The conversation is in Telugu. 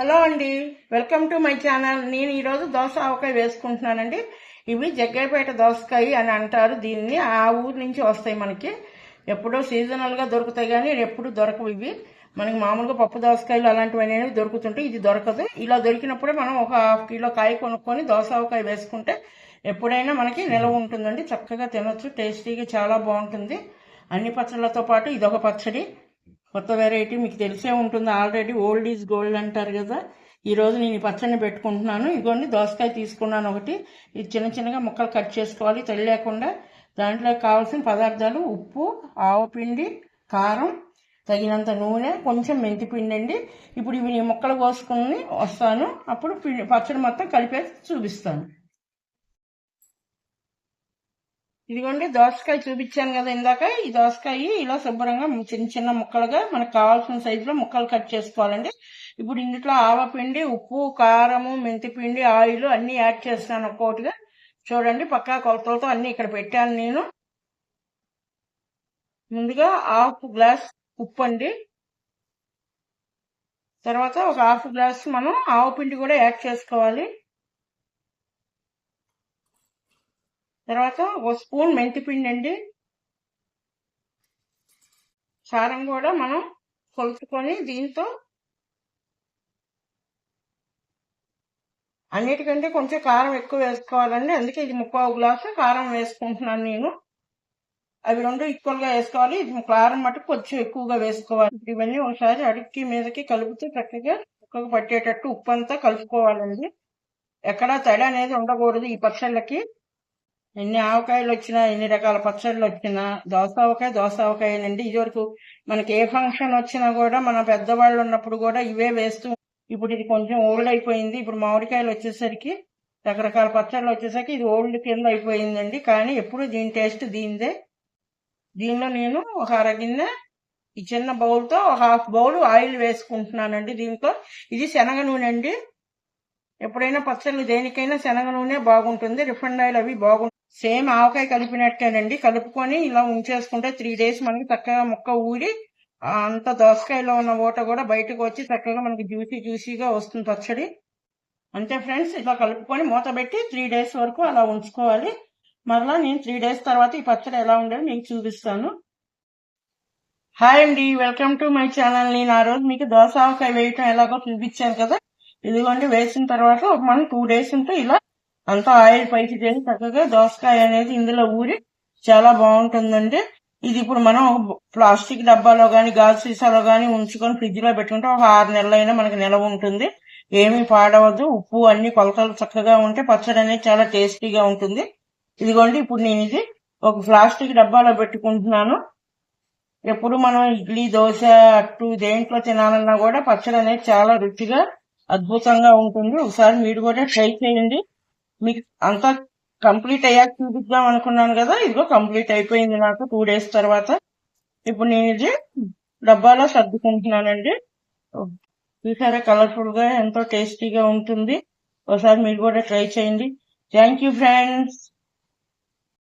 హలో అండి వెల్కమ్ టు మై ఛానల్. నేను ఈరోజు దోస ఆవకాయ వేసుకుంటున్నానండి. ఇవి జగ్గైపేట దోసకాయ అని అంటారు. దీన్ని ఆ ఊరు నుంచి వస్తాయి మనకి. ఎప్పుడో సీజనల్గా దొరుకుతాయి కానీ ఎప్పుడు దొరకవు ఇవి. మనకి మామూలుగా పప్పు దోసకాయలు అలాంటివి అనేవి దొరుకుతుంటాయి. ఇది దొరకదు. ఇలా దొరికినప్పుడే మనం ఒక హాఫ్ కిలో కాయ కొనుక్కొని దోస ఆవకాయ వేసుకుంటే ఎప్పుడైనా మనకి నిలవ ఉంటుందండి. చక్కగా తినొచ్చు. టేస్టీగా చాలా బాగుంటుంది. అన్ని పచ్చళ్ళతో పాటు ఇదొక పచ్చడి. కొత్త వెరైటీ మీకు తెలిసే ఉంటుంది. ఆల్రెడీ ఓల్డ్ ఈజ్ గోల్డ్ అంటారు కదా. ఈరోజు నేను ఈ పచ్చడిని పెట్టుకుంటున్నాను. ఇదిగోండి దోసకాయ తీసుకున్నాను ఒకటి. ఇది చిన్న చిన్నగా ముక్కలు కట్ చేసుకోవాలి. తల్లి లేకుండా దాంట్లో కావాల్సిన పదార్థాలు ఉప్పు ఆవపిండి కారం తగినంత నూనె కొంచెం మెంతిపిండి అండి. ఇప్పుడు ఇవి నేను ముక్కలు కోసుకుని వస్తాను. అప్పుడు పచ్చడి మొత్తం కలిపేసి చూపిస్తాను. ఇదిగోండి దోసకాయ చూపించాను కదా ఇందాక. ఈ దోసకాయ ఇలా శుభ్రంగా చిన్న చిన్న ముక్కలుగా మనకు కావాల్సిన సైజులో ముక్కలు కట్ చేసుకోవాలండి. ఇప్పుడు ఇందులో ఆవపిండి ఉప్పు కారము మెంతిపిండి ఆయిల్ అన్నీ యాడ్ చేస్తాను ఒక్కొక్కటిగా. చూడండి పక్కా కొలతలతో అన్నీ ఇక్కడ పెట్టాను నేను. ముందుగా హాఫ్ గ్లాస్ ఉప్పు అండి. తర్వాత ఒక హాఫ్ గ్లాస్ మనం ఆవపిండి కూడా యాడ్ చేసుకోవాలి. తర్వాత ఒక స్పూన్ మెంతిపిండి అండి కారం కూడా మనం కొలుచుకొని దీంతో అన్నిటికంటే కొంచెం కారం ఎక్కువ వేసుకోవాలండి. అందుకే ఇది ముప్పావు గ్లాసు కారం వేసుకుంటున్నాను నేను. అవి రెండు ఈక్వల్గా వేసుకోవాలి. ఇది కారం మటుకు కొంచెం ఎక్కువగా వేసుకోవాలి. ఇవన్నీ ఒకసారి అడుక్కి మీదకి కలుపుతూ చక్కగా కుక్కకు పట్టేటట్టు ఉప్పు అంతా కలుపుకోవాలండి. ఎక్కడా తడి అనేది ఉండకూడదు ఈ పచ్చళ్ళకి. ఎన్ని ఆవకాయలు వచ్చినా ఎన్ని రకాల పచ్చళ్ళు వచ్చినా దోస ఆవకాయ దోస ఆవకాయనండి ఇదివరకు మనకి ఏ ఫంక్షన్ వచ్చినా కూడా మన పెద్దవాళ్ళు ఉన్నప్పుడు కూడా ఇవే వేస్తూ ఇప్పుడు ఇది కొంచెం ఓల్డ్ అయిపోయింది. ఇప్పుడు మామిడికాయలు వచ్చేసరికి రకరకాల పచ్చళ్ళు వచ్చేసరికి ఇది ఓల్డ్ కింద అయిపోయిందండి. కానీ ఎప్పుడు దీని టేస్ట్ దీనిదే. దీనిలో నేను ఒక అరగిన్నె ఈ చిన్న బౌల్తో ఒక హాఫ్ బౌల్ ఆయిల్ వేసుకుంటున్నానండి దీంట్లో. ఇది శనగ నూనె అండి. ఎప్పుడైనా పచ్చళ్ళు దేనికైనా శనగ నూనె బాగుంటుంది. రిఫండ్ ఆయిల్ అవి బాగుంటుంది. సేమ్ ఆవకాయ కలిపినట్టేనండి. కలుపుకొని ఇలా ఉంచేసుకుంటే త్రీ డేస్ మనకి చక్కగా ముక్క ఊరి అంత దోసకాయలో ఉన్న ఊట కూడా బయటకు వచ్చి చక్కగా మనకి జ్యూసీ జ్యూసీగా వస్తుంది పచ్చడి. అంతే ఫ్రెండ్స్ ఇలా కలుపుకొని మూత పెట్టి త్రీ డేస్ వరకు అలా ఉంచుకోవాలి. మరలా నేను త్రీ డేస్ తర్వాత ఈ పచ్చడి ఎలా ఉండేది మీకు చూపిస్తాను. హాయ్ అండి వెల్కమ్ టు మై ఛానల్. నేను ఆ రోజు మీకు దోస ఆవకాయ వేయటం ఎలాగో చూపించాను కదా. ఇదిగోండి వేసిన తర్వాత మనం టూ డేస్ ఉంటే ఇలా అంతా ఆయిల్ పైకి తేలి చక్కగా దోసకాయ అనేది ఇందులో ఊరి చాలా బాగుంటుందండి. ఇది ఇప్పుడు మనం ప్లాస్టిక్ డబ్బాలో కానీ గాజు సీసాలో కానీ ఉంచుకొని ఫ్రిడ్జ్లో పెట్టుకుంటే ఒక ఆరు నెలలైనా మనకి నిలవ ఉంటుంది. ఏమీ పాడవద్దు. ఉప్పు అన్ని కొలతలు చక్కగా ఉంటే పచ్చడి అనేది చాలా టేస్టీగా ఉంటుంది. ఇదిగోండి ఇప్పుడు నేను ఇది ఒక ప్లాస్టిక్ డబ్బాలో పెట్టుకుంటున్నాను. ఎప్పుడు మనం ఇడ్లీ దోశ అట్టు దేంట్లో తినాలన్నా కూడా పచ్చడి అనేది చాలా రుచిగా అద్భుతంగా ఉంటుంది. ఒకసారి మీరు కూడా ట్రై చేయండి. మీకు అంతా కంప్లీట్ అయ్యాక చూపిద్దాం అనుకున్నాను కదా ఇదిగో కంప్లీట్ అయిపోయింది నాకు టూ డేస్ తర్వాత. ఇప్పుడు నేను ఇది డబ్బాలో సర్దుకుంటున్నానండి. చూసారా కలర్ఫుల్గా ఎంతో టేస్టీగా ఉంటుంది. ఒకసారి మీరు కూడా ట్రై చేయండి. Thank you friends